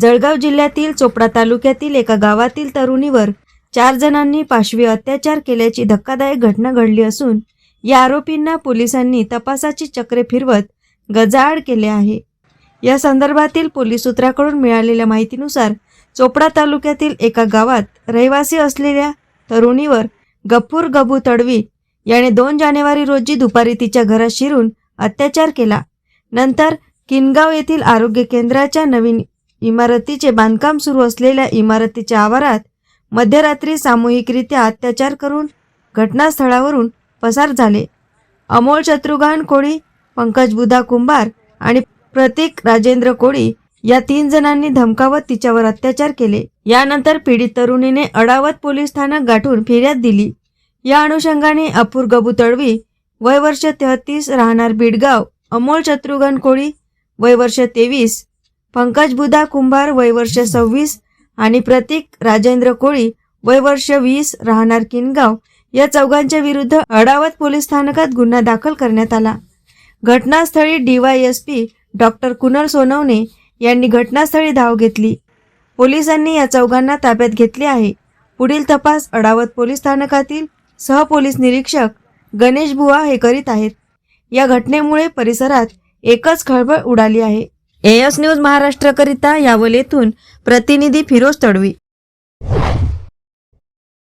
जळगाव जिल्ह्यातील चोपडा तालुक्यातील एका गावातील तरुणीवर चार जणांनी पाशवी अत्याचार केल्याची धक्कादायक घटना घडली असून या आरोपींना पोलिसांनी तपासाची चक्रे फिरवत गजाआड केले आहे. या संदर्भातील पोलीस सूत्राकडून मिळालेल्या माहितीनुसार चोपडा तालुक्यातील एका गावात रहिवासी असलेल्या तरुणीवर गफूर गबू तडवी याने दोन जानेवारी रोजी दुपारी तिच्या घरात शिरून अत्याचार केला. नंतर किनगाव येथील आरोग्य केंद्राच्या नवीन इमारतीचे बांधकाम सुरू असलेल्या इमारतीच्या आवारात मध्यरात्री सामूहिकरित्या अत्याचार करून घटनास्थळावरून पसार झाले. अमोल शत्रुघ्न कोळी पंकज बुधा कुंभार आणि प्रतीक राजेंद्र कोळी या तीन जणांनी धमकावत तिच्यावर अत्याचार केले. यानंतर पीडित तरुणीने अडावत पोलीस स्थानक गाठून फिर्याद दिली. या अनुषंगाने अपूर गबू तडवी वय वर्ष तेहतीस राहणार बिडगाव अमोल शत्रुघ्न कोळी वय वर्ष तेवीस पंकज बुधा कुंभार वय वर्ष सव्वीस आणि प्रतीक राजेंद्र कोळी वय वर्ष वीस राहणार किनगाव या चौघांच्या विरुद्ध अडावत पोलीस स्थानकात गुन्हा दाखल करण्यात आला. घटनास्थळी डीवायएसपी डॉक्टर कुणाल सोनवणे यांनी घटनास्थळी धाव घेतली. पोलिसांनी या चौघांना ताब्यात घेतले आहे. पुढील तपास अडावत पोलीस स्थानकातील सहपोलीस निरीक्षक गणेश बुवा हे करीत आहेत. या घटनेमुळे परिसरात एकच खळबळ उडाली आहे. एस न्यूज महाराष्ट्रकरिता यावल वलेतून प्रतिनिधी फिरोज तडवी.